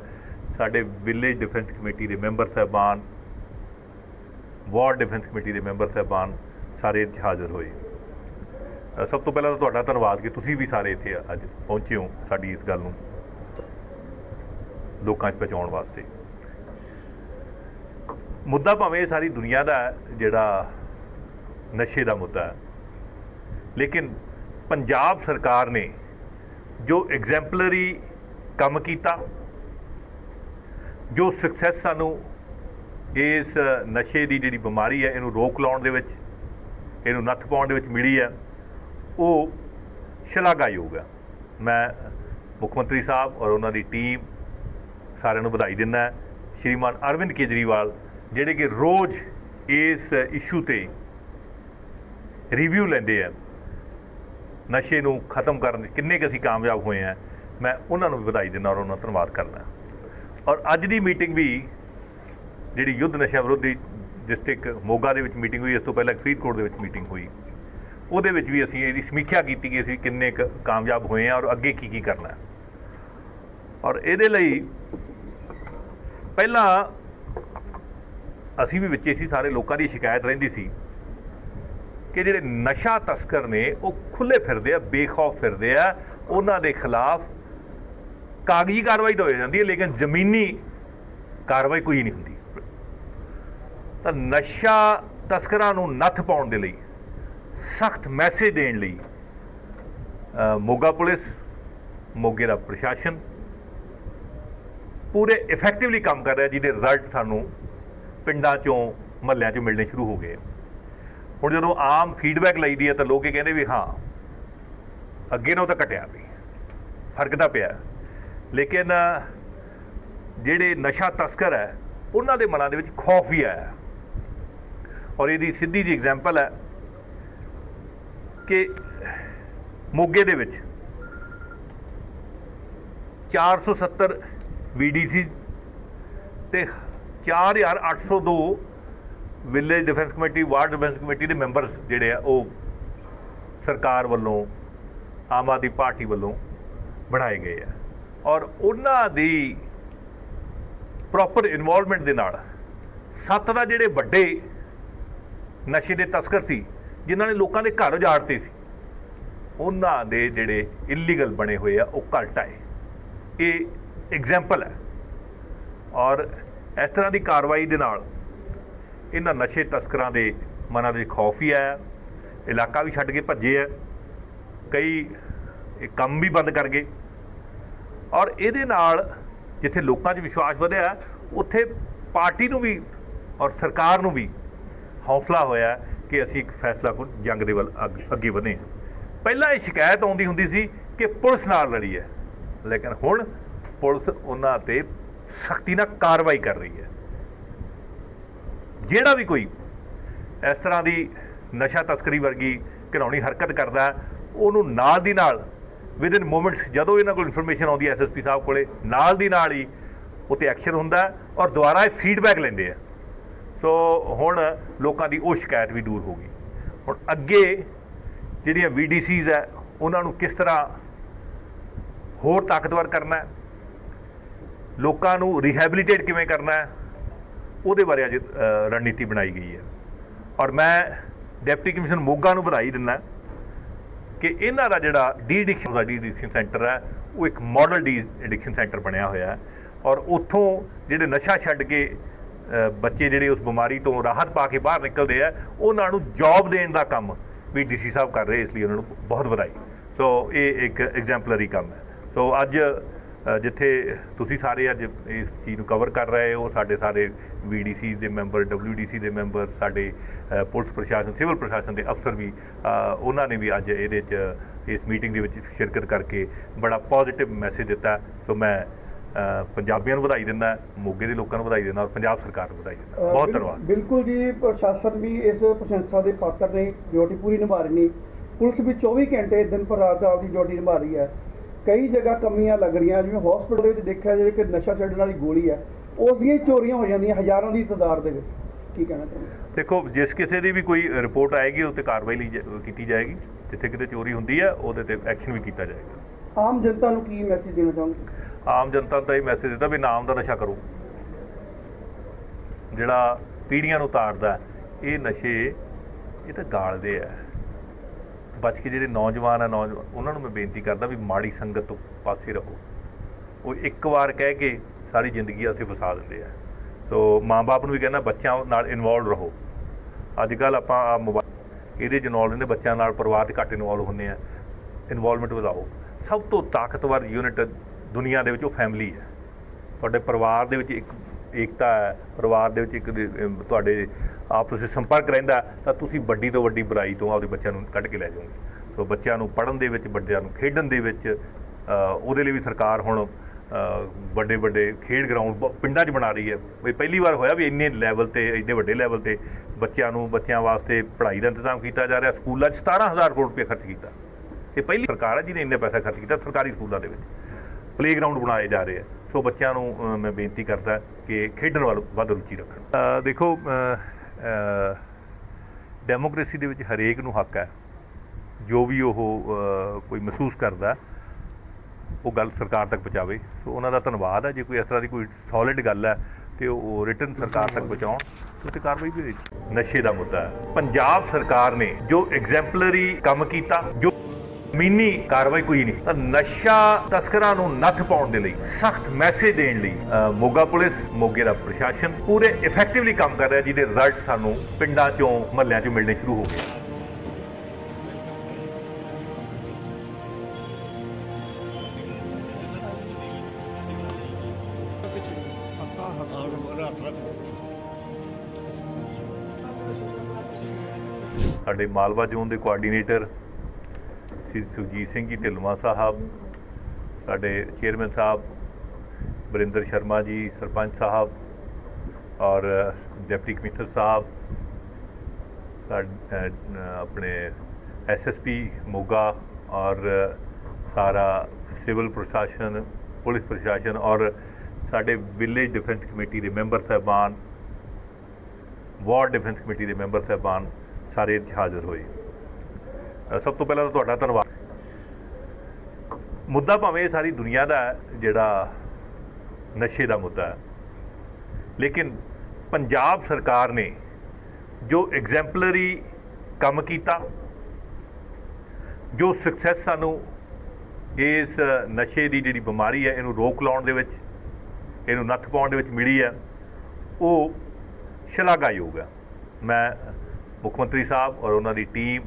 ਸਾਡੇ ਵਿਲੇਜ ਡਿਫੈਂਸ ਕਮੇਟੀ ਦੇ ਮੈਂਬਰ ਸਾਹਿਬਾਨ ਵਾਰਡ ਡਿਫੈਂਸ ਕਮੇਟੀ ਦੇ ਮੈਂਬਰ ਸਾਹਿਬਾਨ ਸਾਰੇ ਇੱਥੇ ਹਾਜ਼ਰ ਹੋਏ। ਸਭ ਤੋਂ ਪਹਿਲਾਂ ਤਾਂ ਤੁਹਾਡਾ ਧੰਨਵਾਦ ਕਿ ਤੁਸੀਂ ਵੀ ਸਾਰੇ ਇੱਥੇ ਅੱਜ ਪਹੁੰਚੇ ਹੋ ਸਾਡੀ ਇਸ ਗੱਲ ਨੂੰ ਲੋਕਾਂ 'ਚ ਪਹੁੰਚਾਉਣ ਵਾਸਤੇ। ਮੁੱਦਾ ਭਾਵੇਂ ਸਾਰੀ ਦੁਨੀਆ ਦਾ ਜਿਹੜਾ ਨਸ਼ੇ ਦਾ ਮੁੱਦਾ ਹੈ, ਲੇਕਿਨ ਪੰਜਾਬ ਸਰਕਾਰ ਨੇ ਜੋ ਐਗਜ਼ੈਂਪਲਰੀ ਕੰਮ ਕੀਤਾ, ਜੋ ਸਕਸੈਸ ਸਾਨੂੰ ਇਸ ਨਸ਼ੇ ਦੀ ਜਿਹੜੀ ਬਿਮਾਰੀ ਹੈ, ਇਹਨੂੰ ਰੋਕ ਲਾਉਣ ਦੇ ਵਿੱਚ ਇਹਨੂੰ ਨੱਥ ਪਾਉਣ ਦੇ ਵਿੱਚ ਮਿਲੀ ਹੈ ਉਹ ਸ਼ਲਾਘਾਯੋਗ ਹੈ ਮੈਂ ਮੁੱਖ ਮੰਤਰੀ ਸਾਹਿਬ ਔਰ ਉਹਨਾਂ ਦੀ ਟੀਮ ਸਾਰਿਆਂ ਨੂੰ ਵਧਾਈ ਦਿੰਦਾ ਸ਼੍ਰੀਮਾਨ ਅਰਵਿੰਦ ਕੇਜਰੀਵਾਲ, ਜਿਹੜੇ ਕਿ ਰੋਜ਼ ਇਸ ਇਸ਼ੂ ਤੇ ਰਿਵਿਊ ਲੈਂਦੇ ਆ, ਨਸ਼ੇ ਨੂੰ ਖਤਮ ਕਰਨ ਕਿੰਨੇ ਕੁ ਅਸੀਂ ਕਾਮਯਾਬ ਹੋਏ ਆ, ਮੈਂ ਉਹਨਾਂ ਨੂੰ ਵੀ ਵਧਾਈ ਦਿੰਦਾ ਔਰ ਉਹਨਾਂ ਦਾ ਧੰਨਵਾਦ ਕਰਦਾ। ਔਰ ਅੱਜ ਦੀ ਮੀਟਿੰਗ ਵੀ ਜਿਹੜੀ ਯੁੱਧ ਨਸ਼ਾ ਵਿਰੋਧੀ ਡਿਸਟ੍ਰਿਕਟ ਮੋਗਾ ਦੇ ਵਿੱਚ ਮੀਟਿੰਗ ਹੋਈ, ਇਸ ਤੋਂ ਪਹਿਲਾਂ ਫਰੀਦਕੋਟ ਦੇ ਵਿੱਚ ਮੀਟਿੰਗ ਹੋਈ। ਉਹਦੇ ਵਿੱਚ ਵੀ ਅਸੀਂ ਇਹਦੀ ਸਮੀਖਿਆ ਕੀਤੀ ਕਿ ਅਸੀਂ ਕਿੰਨੇ ਕੁ ਕਾਮਯਾਬ ਹੋਏ ਆ ਔਰ ਅੱਗੇ ਕੀ ਕੀ ਕਰਨਾ ਹੈ। ਔਰ ਇਹਦੇ ਲਈ ਪਹਿਲਾਂ ਅਸੀਂ ਵੀ ਵਿੱਚੇ ਸੀ ਸਾਰੇ ਲੋਕਾਂ ਦੀ ਸ਼ਿਕਾਇਤ ਰਹਿੰਦੀ ਸੀ ਕਿ ਜਿਹੜੇ ਨਸ਼ਾ ਤਸਕਰ ਨੇ, ਉਹ ਖੁੱਲੇ ਫਿਰਦੇ ਆ, ਬੇਖੌਫ ਫਿਰਦੇ ਆ, ਉਹਨਾਂ ਦੇ ਖਿਲਾਫ ਕਾਗਜ਼ੀ ਕਾਰਵਾਈ ਤਾਂ ਹੋ ਜਾਂਦੀ ਹੈ, ਲੇਕਿਨ ਜ਼ਮੀਨੀ ਕਾਰਵਾਈ ਕੋਈ ਨਹੀਂ ਹੁੰਦੀ। ਤਾਂ ਨਸ਼ਾ ਤਸਕਰਾਂ ਨੂੰ ਨੱਥ ਪਾਉਣ ਦੇ ਲਈ, ਸਖਤ ਮੈਸੇਜ ਦੇਣ ਲਈ ਮੋਗਾ ਪੁਲਿਸ, ਮੋਗੇ ਦਾ ਪ੍ਰਸ਼ਾਸਨ ਪੂਰੇ ਇਫੈਕਟਿਵਲੀ ਕੰਮ ਕਰ ਰਿਹਾ ਜਿਹਦੇ ਰਿਜ਼ਲਟ ਸਾਨੂੰ ਪਿੰਡਾਂ ਚੋਂ, ਮਹੱਲਿਆਂ ਚੋਂ ਮਿਲਣੇ ਸ਼ੁਰੂ ਹੋ ਗਏ। ਹੁਣ ਜਦੋਂ ਆਮ ਫੀਡਬੈਕ ਲਈਦੀ ਹੈ ਤਾਂ ਲੋਕ ਇਹ ਕਹਿੰਦੇ ਵੀ ਹਾਂ, ਅੱਗੇ ਨਾਲੋਂ ਤਾਂ ਘਟਿਆ ਵੀ, ਫ਼ਰਕ ਤਾਂ ਪਿਆ। ਲੇਕਿਨ ਜਿਹੜੇ ਨਸ਼ਾ ਤਸਕਰ ਹੈ, ਉਹਨਾਂ ਦੇ ਮਨਾਂ ਦੇ ਵਿੱਚ ਖੌਫ ਵੀ ਆਇਆ ਔਰ ਇਹਦੀ ਸਿੱਧੀ ਜੀ ਐਗਜ਼ਾਮਪਲ ਹੈ ਕਿ ਮੋਗੇ ਦੇ ਵਿੱਚ 470 ਵੀਡੀਸੀ ਤੇ 4802 village defence committee ward defence committee ਦੇ ਮੈਂਬਰਸ ਜਿਹੜੇ ਆ ਉਹ ਸਰਕਾਰ ਵੱਲੋਂ, ਆਮ ਆਦਮੀ ਪਾਰਟੀ ਵੱਲੋਂ ਬਣਾਏ ਗਏ ਆ। ਔਰ ਉਹਨਾਂ ਦੀ ਪ੍ਰੋਪਰ ਇਨਵੋਲਵਮੈਂਟ ਦੇ ਨਾਲ ਸੱਤ ਦਾ ਜਿਹੜੇ ਵੱਡੇ ਨਸ਼ੇ ਦੇ ਤਸਕਰ ਸੀ, ਜਿਨ੍ਹਾਂ ਨੇ ਲੋਕਾਂ ਦੇ ਘਰ ਉਜਾੜਤੇ ਸੀ। ਉਹਨਾਂ ਦੇ ਜਿਹੜੇ ਇਲੀਗਲ ਬਣੇ ਹੋਏ ਆ, ਉਹ ਘਲਟ ਆਏ। ਇਹ ਐਗਜ਼ਾਮਪਲ ਹੈ। ਔਰ ਇਸ ਤਰ੍ਹਾਂ ਦੀ ਕਾਰਵਾਈ ਦੇ ਨਾਲ ਇਹਨਾਂ ਨਸ਼ੇ ਤਸਕਰਾਂ ਦੇ ਮਨਾਂ ਦੇ ਖੌਫ ਹੀ ਆਇਆ, ਇਲਾਕਾ ਵੀ ਛੱਡ ਕੇ ਭੱਜੇ ਆ। ਕਈ ਕੰਮ ਵੀ ਬੰਦ ਕਰ ਗਏ। ਔਰ ਇਹਦੇ ਨਾਲ ਜਿੱਥੇ ਲੋਕਾਂ 'ਚ ਵਿਸ਼ਵਾਸ ਵਧਿਆ, ਉੱਥੇ ਪਾਰਟੀ ਨੂੰ ਵੀ ਔਰ ਸਰਕਾਰ ਨੂੰ ਵੀ ਹੌਸਲਾ ਹੋਇਆ ਕਿ ਅਸੀਂ ਇੱਕ ਫੈਸਲਾ ਕੁ ਜੰਗ ਦੇ ਵੱਲ ਅੱਗ- ਅੱਗੇ ਵਧੇ ਪਹਿਲਾਂ ਇਹ ਸ਼ਿਕਾਇਤ ਆਉਂਦੀ ਹੁੰਦੀ ਸੀ ਕਿ ਪੁਲਿਸ ਨਾਲ ਲੜੀ ਹੈ। ਲੇਕਿਨ ਹੁਣ ਪੁਲਿਸ ਉਹਨਾਂ ਤੇ ਸਖਤੀ ਨਾਲ ਕਾਰਵਾਈ ਕਰ ਰਹੀ ਹੈ। ਜਿਹੜਾ ਵੀ ਕੋਈ ਇਸ ਤਰ੍ਹਾਂ ਦੀ ਨਸ਼ਾ ਤਸਕਰੀ ਵਰਗੀ ਘਿਨੌਣੀ ਹਰਕਤ ਕਰਦਾ, ਉਹਨੂੰ ਨਾਲ ਦੀ ਨਾਲ ਵਿਦ ਮੂਮੈਂਟਸ ਜਦੋਂ ਇਹਨਾਂ ਕੋਲ ਇਨਫੋਰਮੇਸ਼ਨ ਆਉਂਦੀ ਹੈ ਐਸਐਸਪੀ ਸਾਹਿਬ ਕੋਲੇ, ਨਾਲ ਦੀ ਨਾਲ ਹੀ ਉਤੇ ਐਕਸ਼ਨ ਹੁੰਦਾ ਔਰ ਦੁਬਾਰਾ ਇਹ ਫੀਡਬੈਕ ਲੈਂਦੇ ਆ। ਸੋ ਹੁਣ ਲੋਕਾਂ ਦੀ ਉਹ ਸ਼ਿਕਾਇਤ ਵੀ ਦੂਰ ਹੋ ਗਈ। ਹੁਣ ਅੱਗੇ ਜਿਹੜੀਆਂ ਵੀਡੀਸੀਜ਼ ਹੈ, ਉਹਨਾਂ ਨੂੰ ਕਿਸ ਤਰ੍ਹਾਂ ਹੋਰ ਤਾਕਤਵਰ ਕਰਨਾ ਹੈ? ਲੋਕਾਂ ਨੂੰ ਰਿਹੈਬਿਲਿਟੇਟ ਕਿਵੇਂ ਕਰਨਾ ਹੈ? ਉਹਦੇ ਬਾਰੇ ਅੱਜ ਰਣਨੀਤੀ ਬਣਾਈ ਗਈ ਹੈ। ਔਰ ਮੈਂ ਡਿਪਟੀ ਕਮਿਸ਼ਨ ਮੋਗਾ ਨੂੰ ਵਧਾਈ ਦਿੰਦਾ ਕਿ ਇਹਨਾਂ ਦਾ ਜਿਹੜਾ ਡੀ ਐਡਿਕਸ਼ਨ ਦਾ ਡੀ ਐਡਿਕਸ਼ਨ ਸੈਂਟਰ ਹੈ, ਉਹ ਇੱਕ ਮਾਡਲ ਡੀ ਐਡਿਕਸ਼ਨ ਸੈਂਟਰ ਬਣਿਆ ਹੋਇਆ ਹੈ। ਔਰ ਉੱਥੋਂ ਜਿਹੜੇ ਨਸ਼ਾ ਛੱਡ ਕੇ ਬੱਚੇ ਜਿਹੜੇ ਉਸ ਬਿਮਾਰੀ ਤੋਂ ਰਾਹਤ ਪਾ ਕੇ ਬਾਹਰ ਨਿਕਲਦੇ ਆ, ਉਹਨਾਂ ਨੂੰ ਜੌਬ ਦੇਣ ਦਾ ਕੰਮ ਵੀ ਡੀਸੀ ਸਾਹਿਬ ਕਰ ਰਹੇ, ਇਸ ਲਈ ਉਹਨਾਂ ਨੂੰ ਬਹੁਤ ਵਧਾਈ। ਸੋ ਇਹ ਇੱਕ ਐਗਜ਼ੈਂਪਲਰੀ ਕੰਮ ਹੈ। ਸੋ ਅੱਜ ਜਿੱਥੇ ਤੁਸੀਂ ਸਾਰੇ ਅੱਜ ਇਸ ਚੀਜ਼ ਨੂੰ ਕਵਰ ਕਰ ਰਹੇ ਹੋ, ਸਾਡੇ ਸਾਰੇ ਵੀਡੀਸੀ ਦੇ ਮੈਂਬਰ ਡਬਲਯੂਡੀਸੀ ਦੇ ਮੈਂਬਰ ਸਾਡੇ ਪੁਲਿਸ ਪ੍ਰਸ਼ਾਸਨ, ਸਿਵਲ ਪ੍ਰਸ਼ਾਸਨ ਦੇ ਅਫਸਰ ਵੀ ਉਹਨਾਂ ਨੇ ਵੀ ਅੱਜ ਇਹਦੇ 'ਚ, ਇਸ ਮੀਟਿੰਗ ਦੇ ਵਿੱਚ ਸ਼ਿਰਕਤ ਕਰਕੇ ਬੜਾ ਪੋਜ਼ਿਟਿਵ ਮੈਸੇਜ ਦਿੱਤਾ। ਸੋ ਮੈਂ ਪੰਜਾਬੀਆਂ ਨੂੰ ਵਧਾਈ ਦਿੰਦਾ ਮੋਗੇ ਦੇ ਲੋਕਾਂ ਨੂੰ ਵਧਾਈ ਦਿੰਦਾ ਔਰ ਪੰਜਾਬ ਸਰਕਾਰ ਨੂੰ ਵਧਾਈ ਦਿੰਦਾ। ਬਹੁਤ ਧੰਨਵਾਦ। ਬਿਲਕੁਲ ਜੀ ਪ੍ਰਸ਼ਾਸਨ ਵੀ ਇਸ ਪ੍ਰਸ਼ੰਸਾ ਦੇ ਪਾਤਰ ਨੇ ਡਿਊਟੀ ਪੂਰੀ ਨਿਭਾ ਰਹੀ ਨੇ। ਪੁਲਿਸ ਵੀ 24 ਘੰਟੇ ਦਿਨ ਪਰ ਰਾਤ ਆਪਦੀ ਡਿਊਟੀ ਨਿਭਾ ਰਹੀ ਹੈ। ਕਈ ਜਗ੍ਹਾ ਕਮੀਆਂ ਲੱਗ ਰਹੀਆਂ ਜਿਵੇਂ ਹਸਪੀਟਲ ਦੇ ਵਿੱਚ ਦੇਖਿਆ ਜਾਵੇ ਕਿ ਨਸ਼ਾ ਛੱਡਣ ਵਾਲੀ ਗੋਲੀ ਹੈ ਉਸ ਦੀਆਂ ਚੋਰੀਆਂ ਹੋ ਜਾਂਦੀਆਂ ਹਜ਼ਾਰਾਂ ਦੀ ਤਾਦਾਦ ਦੇ ਵਿੱਚ। ਕੀ ਕਹਿਣਾ ਚਾਹੁੰਦੇ ਦੇਖੋ ਜਿਸ ਕਿਸੇ ਦੀ ਵੀ ਕੋਈ ਰਿਪੋਰਟ ਆਏਗੀ ਉਹ ਤੇ ਕਾਰਵਾਈ ਕੀਤੀ ਜਾਏਗੀ। ਜਿੱਥੇ ਕਿਤੇ ਚੋਰੀ ਹੁੰਦੀ ਹੈ ਉਹਦੇ ਤੇ ਐਕਸ਼ਨ ਵੀ ਕੀਤਾ ਜਾਏਗਾ। ਆਮ ਜਨਤਾ ਨੂੰ ਕੀ ਮੈਸੇਜ ਦੇਣਾ ਚਾਹੁੰਦੇ ਆਮ ਜਨਤਾ ਨੂੰ ਤਾਂ ਇਹ ਮੈਸੇਜ ਦਿੱਤਾ ਵੀ ਨਾਮ ਦਾ ਨਸ਼ਾ ਕਰੋ। ਜਿਹੜਾ ਪੀੜ੍ਹੀਆਂ ਨੂੰ ਤਾੜਦਾ ਇਹ ਨਸ਼ੇ, ਇਹ ਤਾਂ ਗਾਲਦੇ ਆ। ਬਚ ਕੇ ਜਿਹੜੇ ਨੌਜਵਾਨ ਆ, ਨੌਜਵਾਨ, ਉਹਨਾਂ ਨੂੰ ਮੈਂ ਬੇਨਤੀ ਕਰਦਾ ਵੀ ਮਾੜੀ ਸੰਗਤ ਤੋਂ ਪਾਸੇ ਰਹੋ। ਉਹ ਇੱਕ ਵਾਰ ਕਹਿ ਕੇ ਸਾਰੀ ਜ਼ਿੰਦਗੀ ਉੱਥੇ ਫਸਾ ਦਿੰਦੇ ਆ। ਸੋ ਮਾਂ-ਬਾਪ ਨੂੰ ਵੀ ਕਹਿੰਦਾ ਬੱਚਿਆਂ ਨਾਲ ਇਨਵੋਲਵ ਰਹੋ। ਅੱਜ ਕੱਲ ਆਪਾਂ ਆ ਮੋਬਾਈਲ ਇਹਦੇ ਚ ਇਨਵੋਲਵ ਨੇ, ਬੱਚਿਆਂ ਨਾਲ ਪਰਿਵਾਰ ਦੇ ਘੱਟ ਇਨਵੋਲਵ ਹੁੰਦੇ ਆ। ਇਨਵੋਲਵਮੈਂਟ ਵਧਾਓ। ਸਭ ਤੋਂ ਤਾਕਤਵਰ ਯੂਨਿਟ ਦੁਨੀਆ ਦੇ ਵਿੱਚ ਉਹ ਫੈਮਿਲੀ ਹੈ। ਤੁਹਾਡੇ ਪਰਿਵਾਰ ਦੇ ਵਿੱਚ ਇੱਕ ਏਕਤਾ ਹੈ, ਪਰਿਵਾਰ ਦੇ ਵਿੱਚ ਇੱਕ ਤੁਹਾਡੇ ਆਪਸ ਵਿੱਚ ਸੰਪਰਕ ਰਹਿੰਦਾ ਤਾਂ ਤੁਸੀਂ ਵੱਡੀ ਤੋਂ ਵੱਡੀ ਬੁਰਾਈ ਤੋਂ ਆਪਦੇ ਬੱਚਿਆਂ ਨੂੰ ਕੱਢ ਕੇ ਲੈ ਜਾਓਗੇ। ਸੋ ਬੱਚਿਆਂ ਨੂੰ ਪੜ੍ਹਨ ਦੇ ਵਿੱਚ ਬੱਚਿਆਂ ਨੂੰ ਖੇਡਣ ਦੇ ਵਿੱਚ ਉਹਦੇ ਲਈ ਵੀ ਸਰਕਾਰ ਹੁਣ ਵੱਡੇ ਵੱਡੇ ਖੇਡ ਗਰਾਊਂਡ ਪਿੰਡਾਂ 'ਚ ਬਣਾ ਰਹੀ ਹੈ। ਵੀ ਪਹਿਲੀ ਵਾਰ ਹੋਇਆ ਵੀ ਇੰਨੇ ਲੈਵਲ ਤੇ, ਇੰਨੇ ਵੱਡੇ ਲੈਵਲ ਤੇ ਬੱਚਿਆਂ ਨੂੰ, ਬੱਚਿਆਂ ਵਾਸਤੇ ਪੜ੍ਹਾਈ ਦਾ ਇੰਤਜ਼ਾਮ ਕੀਤਾ ਜਾ ਰਿਹਾ। ਸਕੂਲਾਂ 'ਚ 17000 ਕਰੋੜ ਰੁਪਏ ਖਰਚ ਕੀਤਾ। ਇਹ ਪਹਿਲੀ ਸਰਕਾਰ ਹੈ ਜਿਹਨੇ ਇੰਨੇ ਪੈਸਾ ਖਰਚ ਕੀਤਾ ਸਰਕਾਰੀ ਸਕੂਲਾਂ ਦੇ ਵਿੱਚ। ਪਲੇਗਰਾਉਂਡ ਬਣਾਏ ਜਾ ਰਹੇ ਆ। ਸੋ ਬੱਚਿਆਂ ਨੂੰ ਮੈਂ ਬੇਨਤੀ ਕਰਦਾ ਕਿ ਖੇਡਣ ਵੱਲ ਵੱਧ ਰੁਚੀ ਰੱਖਣ। ਦੇਖੋ ਡੈਮੋਕ੍ਰੇਸੀ ਦੇ ਵਿੱਚ ਹਰੇਕ ਨੂੰ ਹੱਕ ਹੈ। ਜੋ ਵੀ ਉਹ ਕੋਈ ਮਹਿਸੂਸ ਕਰਦਾ, ਉਹ ਗੱਲ ਸਰਕਾਰ ਤੱਕ ਪਹੁੰਚਾਵੇ। ਸੋ ਉਹਨਾਂ ਦਾ ਧੰਨਵਾਦ ਹੈ। ਜੇ ਕੋਈ ਇਸ ਤਰ੍ਹਾਂ ਦੀ ਕੋਈ ਸੋਲਿਡ ਗੱਲ ਹੈ, ਤੇ ਉਹ ਰਿਟਰਨ ਸਰਕਾਰ ਤੱਕ ਪਹੁੰਚਾਉਣ, ਤੇ ਕਾਰਵਾਈ ਵੀ ਹੋਏਗੀ। ਨਸ਼ੇ ਦਾ ਮੁੱਦਾ ਹੈ। ਪੰਜਾਬ ਸਰਕਾਰ ਨੇ ਜੋ ਐਗਜ਼ੈਂਪਲਰੀ ਕੰਮ ਕੀਤਾ, ਜੋ ਮੀਨੀ ਕਾਰਵਾਈ ਕੋਈ ਨਹੀਂ। ਤਾਂ ਨਸ਼ਾ ਤਸਕਰਾਂ ਨੂੰ ਨੱਥ ਪਾਉਣ ਦੇ ਲਈ, ਸਖਤ ਮੈਸੇਜ ਦੇਣ ਲਈ ਮੋਗਾ ਪੁਲਿਸ, ਮੋਗੇ ਦਾ ਪ੍ਰਸ਼ਾਸਨ ਪੂਰੇ ਇਫੈਕਟਿਵਲੀ ਕੰਮ ਕਰ ਰਿਹਾ, ਜਿਹਦੇ ਰਿਜ਼ਲਟ ਸਾਨੂੰ ਪਿੰਡਾਂ ਚੋਂ, ਮਹੱਲਿਆਂ ਚੋਂ ਮਿਲਣੇ ਸ਼ੁਰੂ ਹੋ ਗਏ। ਸਾਡੇ ਮਾਲਵਾ ਜ਼ੋਨ ਦੇ ਕੋਆਰਡੀਨੇਟਰ ਸ੍ਰੀ ਸੁਖਜੀਤ ਸਿੰਘ ਜੀ ਢਿੱਲੋਂ ਸਾਹਿਬ ਸਾਡੇ ਚੇਅਰਮੈਨ ਸਾਹਿਬ ਬਰਿੰਦਰ ਸ਼ਰਮਾ ਜੀ ਸਰਪੰਚ ਸਾਹਿਬ ਔਰ ਡਿਪਟੀ ਕਮਿਸ਼ਨਰ ਸਾਹਿਬ ਸਾਡ- ਅਹ, ਆਪਣੇ ਐਸਐਸਪੀ ਮੋਗਾ ਔਰ ਸਾਰਾ ਸਿਵਲ ਪ੍ਰਸ਼ਾਸਨ ਪੁਲਿਸ ਪ੍ਰਸ਼ਾਸਨ ਔਰ ਸਾਡੇ ਵਿਲੇਜ ਡਿਫੈਂਸ ਕਮੇਟੀ ਦੇ ਮੈਂਬਰ ਸਾਹਿਬਾਨ ਵਾਰਡ ਡਿਫੈਂਸ ਕਮੇਟੀ ਦੇ ਮੈਂਬਰ ਸਾਹਿਬਾਨ ਸਾਰੇ ਇੱਥੇ ਹਾਜ਼ਰ ਹੋਏ। ਅ, ਸਭ ਤੋਂ ਪਹਿਲਾਂ ਤਾਂ ਤੁਹਾਡਾ ਧੰਨਵਾਦ। ਮੁੱਦਾ ਭਾਵੇਂ ਸਾਰੀ ਦੁਨੀਆ ਦਾ ਜਿਹੜਾ ਨਸ਼ੇ ਦਾ ਮੁੱਦਾ ਹੈ। ਲੇਕਿਨ ਪੰਜਾਬ ਸਰਕਾਰ ਨੇ ਜੋ ਐਗਜ਼ੈਂਪਲਰੀ ਕੰਮ ਕੀਤਾ, ਜੋ ਸਕਸੈਸ ਸਾਨੂੰ ਇਸ ਨਸ਼ੇ ਦੀ ਜਿਹੜੀ ਬਿਮਾਰੀ ਹੈ, ਇਹਨੂੰ ਰੋਕ ਲਾਉਣ ਦੇ ਵਿੱਚ, ਇਹਨੂੰ ਨੱਥ ਪਾਉਣ ਦੇ ਵਿੱਚ ਮਿਲੀ ਹੈ, ਉਹ ਸ਼ਲਾਘਾਯੋਗ ਹੈ। ਮੈਂ ਮੁੱਖ ਮੰਤਰੀ ਸਾਹਿਬ ਔਰ ਉਹਨਾਂ ਦੀ ਟੀਮ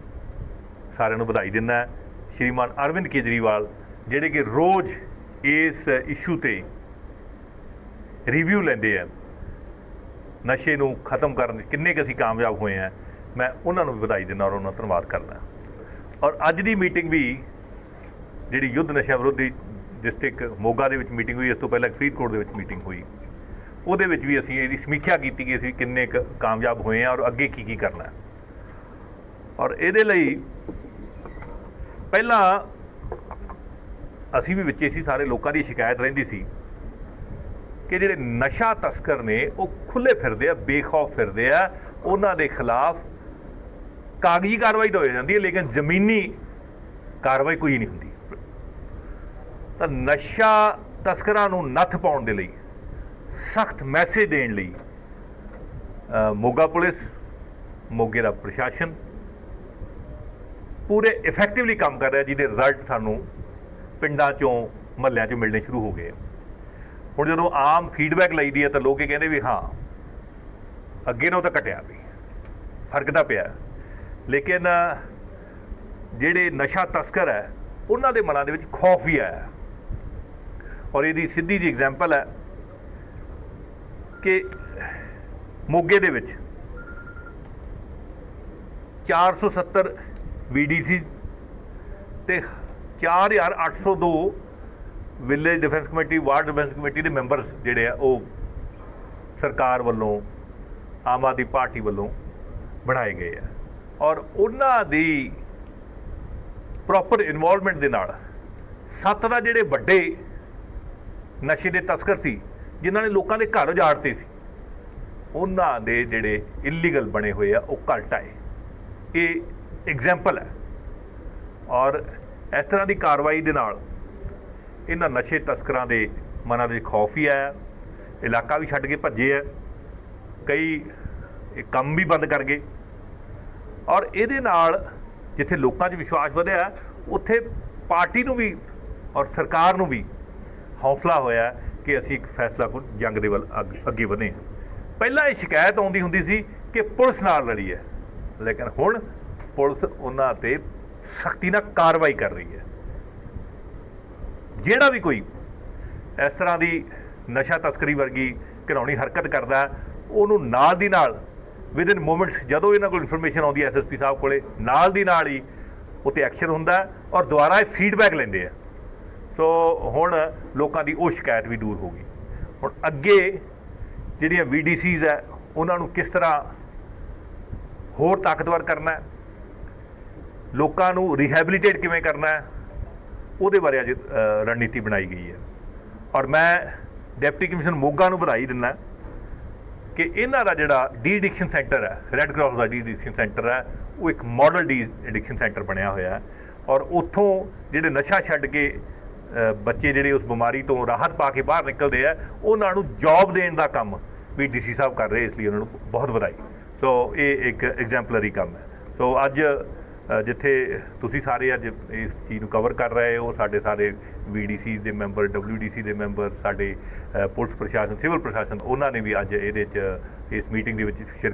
ਸਾਰਿਆਂ ਨੂੰ ਵਧਾਈ ਦਿੰਦਾ ਸ਼੍ਰੀਮਾਨ ਅਰਵਿੰਦ ਕੇਜਰੀਵਾਲ, ਜਿਹੜੇ ਕਿ ਰੋਜ਼ ਇਸ ਇਸ਼ੂ ਤੇ ਰਿਵਿਊ ਲੈਂਦੇ ਆ। ਨਸ਼ੇ ਨੂੰ ਖਤਮ ਕਰਨ ਕਿੰਨੇ ਕੁ ਅਸੀਂ ਕਾਮਯਾਬ ਹੋਏ ਆ, ਮੈਂ ਉਹਨਾਂ ਨੂੰ ਵੀ ਵਧਾਈ ਦਿੰਦਾ ਔਰ ਉਹਨਾਂ ਦਾ ਧੰਨਵਾਦ ਕਰਦਾ। ਔਰ ਅੱਜ ਦੀ ਮੀਟਿੰਗ ਵੀ ਜਿਹੜੀ ਯੁੱਧ ਨਸ਼ਾ ਵਿਰੋਧੀ ਡਿਸਟ੍ਰਿਕਟ ਮੋਗਾ ਦੇ ਵਿੱਚ ਮੀਟਿੰਗ ਹੋਈ, ਇਸ ਤੋਂ ਪਹਿਲਾਂ ਫਰੀਦਕੋਟ ਦੇ ਵਿੱਚ ਮੀਟਿੰਗ ਹੋਈ। ਉਹਦੇ ਵਿੱਚ ਵੀ ਅਸੀਂ ਇਹਦੀ ਸਮੀਖਿਆ ਕੀਤੀ ਕਿ ਅਸੀਂ ਕਿੰਨੇ ਕੁ ਕਾਮਯਾਬ ਹੋਏ ਆ ਔਰ ਅੱਗੇ ਕੀ ਕੀ ਕਰਨਾ। ਔਰ ਇਹਦੇ ਲਈ ਪਹਿਲਾਂ ਅਸੀਂ ਵੀ ਵਿੱਚੇ ਸੀ, ਸਾਰੇ ਲੋਕਾਂ ਦੀ ਸ਼ਿਕਾਇਤ ਰਹਿੰਦੀ ਸੀ ਕਿ ਜਿਹੜੇ ਨਸ਼ਾ ਤਸਕਰ ਨੇ, ਉਹ ਖੁੱਲੇ ਫਿਰਦੇ ਆ, ਬੇਖੌਫ ਫਿਰਦੇ ਆ, ਉਹਨਾਂ ਦੇ ਖਿਲਾਫ ਕਾਗਜ਼ੀ ਕਾਰਵਾਈ ਤਾਂ ਹੋ ਜਾਂਦੀ ਹੈ, ਲੇਕਿਨ ਜ਼ਮੀਨੀ ਕਾਰਵਾਈ ਕੋਈ ਨਹੀਂ ਹੁੰਦੀ। ਤਾਂ ਨਸ਼ਾ ਤਸਕਰਾਂ ਨੂੰ ਨੱਥ ਪਾਉਣ ਦੇ ਲਈ, ਸਖਤ ਮੈਸੇਜ ਦੇਣ ਲਈ ਮੋਗਾ ਪੁਲਿਸ, ਮੋਗੇ ਦਾ ਪ੍ਰਸ਼ਾਸਨ ਪੂਰੇ ਇਫੈਕਟਿਵਲੀ ਕੰਮ ਕਰ ਰਿਹਾ ਜਿਹਦੇ ਰਿਜ਼ਲਟ ਸਾਨੂੰ ਪਿੰਡਾਂ ਚੋਂ, ਮਹੱਲਿਆਂ ਚੋਂ ਮਿਲਣੇ ਸ਼ੁਰੂ ਹੋ ਗਏ। ਹੁਣ ਜਦੋਂ ਆਮ ਫੀਡਬੈਕ ਲਈਦੀ ਹੈ ਤਾਂ ਲੋਕ ਇਹ ਕਹਿੰਦੇ ਵੀ ਹਾਂ, ਅੱਗੇ ਨਾਲੋਂ ਤਾਂ ਘਟਿਆ ਵੀ, ਫ਼ਰਕ ਤਾਂ ਪਿਆ। ਲੇਕਿਨ ਜਿਹੜੇ ਨਸ਼ਾ ਤਸਕਰ ਹੈ, ਉਹਨਾਂ ਦੇ ਮਨਾਂ ਦੇ ਵਿੱਚ ਖੌਫ ਵੀ ਆਇਆ। ਔਰ ਇਹਦੀ ਸਿੱਧੀ ਜੀ ਐਗਜ਼ਾਮਪਲ ਹੈ ਕਿ ਮੋਗੇ ਦੇ ਵਿੱਚ 470 ਵੀਡੀਸੀ ਤੇ 4802 village defence committee ward defence committee ਦੇ ਮੈਂਬਰਸ ਜਿਹੜੇ ਆ, ਉਹ ਸਰਕਾਰ ਵੱਲੋਂ, ਆਮ ਆਦਮੀ ਪਾਰਟੀ ਵੱਲੋਂ ਬਣਾਏ ਗਏ ਆ। ਔਰ ਉਹਨਾਂ ਦੀ ਪ੍ਰੋਪਰ ਇਨਵੋਲਵਮੈਂਟ ਦੇ ਨਾਲ ਸੱਤ ਦਾ ਜਿਹੜੇ ਵੱਡੇ ਨਸ਼ੇ ਦੇ ਤਸਕਰ ਸੀ, ਜਿਨ੍ਹਾਂ ਨੇ ਲੋਕਾਂ ਦੇ ਘਰ ਉਜਾੜਤੇ ਸੀ, ਉਹਨਾਂ ਦੇ ਜਿਹੜੇ ਇਲੀਗਲ ਬਣੇ ਹੋਏ ਆ, ਉਹ ਘਲਟ ਆਏ ਇਹ ਐਗਜ਼ਾਮਪਲ ਹੈ। ਔਰ ਇਸ ਤਰ੍ਹਾਂ ਦੀ ਕਾਰਵਾਈ ਦੇ ਨਾਲ ਇਹਨਾਂ ਨਸ਼ੇ ਤਸਕਰਾਂ ਦੇ ਮਨਾਂ ਦੇ ਵਿੱਚ ਖੌਫ ਹੀ ਆਇਆ। ਇਲਾਕਾ ਵੀ ਛੱਡ ਕੇ ਭੱਜੇ ਆ। ਕਈ ਕੰਮ ਵੀ ਬੰਦ ਕਰ ਗਏ। ਔਰ ਇਹਦੇ ਨਾਲ ਜਿੱਥੇ ਲੋਕਾਂ 'ਚ ਵਿਸ਼ਵਾਸ ਵਧਿਆ, ਉੱਥੇ ਪਾਰਟੀ ਨੂੰ ਵੀ ਔਰ ਸਰਕਾਰ ਨੂੰ ਵੀ ਹੌਸਲਾ ਹੋਇਆ ਕਿ ਅਸੀਂ ਇੱਕ ਫੈਸਲਾ ਕੋ ਜੰਗ ਦੇ ਵੱਲ ਅੱਗ- ਅੱਗੇ ਵਧੇ ਪਹਿਲਾਂ ਇਹ ਸ਼ਿਕਾਇਤ ਆਉਂਦੀ ਹੁੰਦੀ ਸੀ ਕਿ ਪੁਲਿਸ ਨਾਲ ਲੜੀ ਹੈ। ਲੇਕਿਨ ਹੁਣ ਪੁਲਿਸ ਉਹਨਾਂ ਤੇ ਸਖਤੀ ਨਾਲ ਕਾਰਵਾਈ ਕਰ ਰਹੀ ਹੈ। ਜਿਹੜਾ ਵੀ ਕੋਈ ਇਸ ਤਰ੍ਹਾਂ ਦੀ ਨਸ਼ਾ ਤਸਕਰੀ ਵਰਗੀ ਘਿਰਾਉਣੀ ਹਰਕਤ ਕਰਦਾ ਉਹਨੂੰ ਨਾਲ ਦੀ ਨਾਲ ਵਿਦਿਨ ਮੂਮੈਂਟਸ ਜਦੋਂ ਇਹਨਾਂ ਕੋਲ ਇਨਫੋਰਮੇਸ਼ਨ ਆਉਂਦੀ ਹੈ ਐਸਐਸਪੀ ਸਾਹਿਬ ਕੋਲੇ, ਨਾਲ ਦੀ ਨਾਲ ਹੀ ਉੱਤੇ ਐਕਸ਼ਨ ਹੁੰਦਾ ਔਰ ਦੁਬਾਰਾ ਇਹ ਫੀਡਬੈਕ ਲੈਂਦੇ ਆ। ਸੋ ਹੁਣ ਲੋਕਾਂ ਦੀ ਉਹ ਸ਼ਿਕਾਇਤ ਵੀ ਦੂਰ ਹੋ ਗਈ। ਹੁਣ ਅੱਗੇ ਜਿਹੜੀਆਂ ਵੀਡੀਸੀਜ਼ ਹੈ, ਉਹਨਾਂ ਨੂੰ ਕਿਸ ਤਰ੍ਹਾਂ ਹੋਰ ਤਾਕਤਵਰ ਕਰਨਾ ਲੋਕਾਂ ਨੂੰ ਰਿਹੈਬਿਲਿਟੇਟ ਕਿਵੇਂ ਕਰਨਾ ਹੈ, ਉਹਦੇ ਬਾਰੇ ਅੱਜ ਰਣਨੀਤੀ ਬਣਾਈ ਗਈ ਹੈ। ਔਰ ਮੈਂ ਡਿਪਟੀ ਕਮਿਸ਼ਨਰ ਮੋਗਾ ਨੂੰ ਵਧਾਈ ਦਿੰਦਾ ਕਿ ਇਹਨਾਂ ਦਾ ਜਿਹੜਾ ਡੀ ਐਡਿਕਸ਼ਨ ਸੈਂਟਰ ਹੈ ਰੈੱਡ ਕਰਾਸ ਦਾ ਡੀ ਐਡਿਕਸ਼ਨ ਸੈਂਟਰ ਹੈ, ਉਹ ਇੱਕ ਮਾਡਲ ਡੀ ਐਡਿਕਸ਼ਨ ਸੈਂਟਰ ਬਣਿਆ ਹੋਇਆ ਹੈ। ਔਰ ਉੱਥੋਂ ਜਿਹੜੇ ਨਸ਼ਾ ਛੱਡ ਕੇ ਬੱਚੇ ਜਿਹੜੇ ਉਸ ਬਿਮਾਰੀ ਤੋਂ ਰਾਹਤ ਪਾ ਕੇ ਬਾਹਰ ਨਿਕਲਦੇ ਆ, ਉਹਨਾਂ ਨੂੰ ਜੌਬ ਦੇਣ ਦਾ ਕੰਮ ਵੀ ਡੀਸੀ ਸਾਹਿਬ ਕਰ ਰਹੇ, ਇਸ ਲਈ ਉਹਨਾਂ ਨੂੰ ਬਹੁਤ ਵਧਾਈ। ਸੋ ਇਹ ਇੱਕ ਐਗਜ਼ੈਂਪਲਰੀ ਕੰਮ ਹੈ। ਸੋ ਅੱਜ ਜਿੱਥੇ ਤੁਸੀਂ ਸਾਰੇ ਅੱਜ ਇਸ ਚੀਜ਼ ਨੂੰ ਕਵਰ ਕਰ ਰਹੇ ਹੋ, ਸਾਡੇ ਸਾਰੇ ਵੀਡੀਸੀ ਦੇ ਮੈਂਬਰ ਡਬਲਯੂਡੀਸੀ ਦੇ ਮੈਂਬਰ ਸਾਡੇ ਪੁਲਿਸ ਪ੍ਰਸ਼ਾਸਨ ਸਿਵਲ ਪ੍ਰਸ਼ਾਸਨ, ਉਹਨਾਂ ਨੇ ਵੀ ਅੱਜ ਇਹਦੇ 'ਚ, ਇਸ ਮੀਟਿੰਗ ਦੇ ਵਿੱਚ ਸ਼ਿਰਕਤ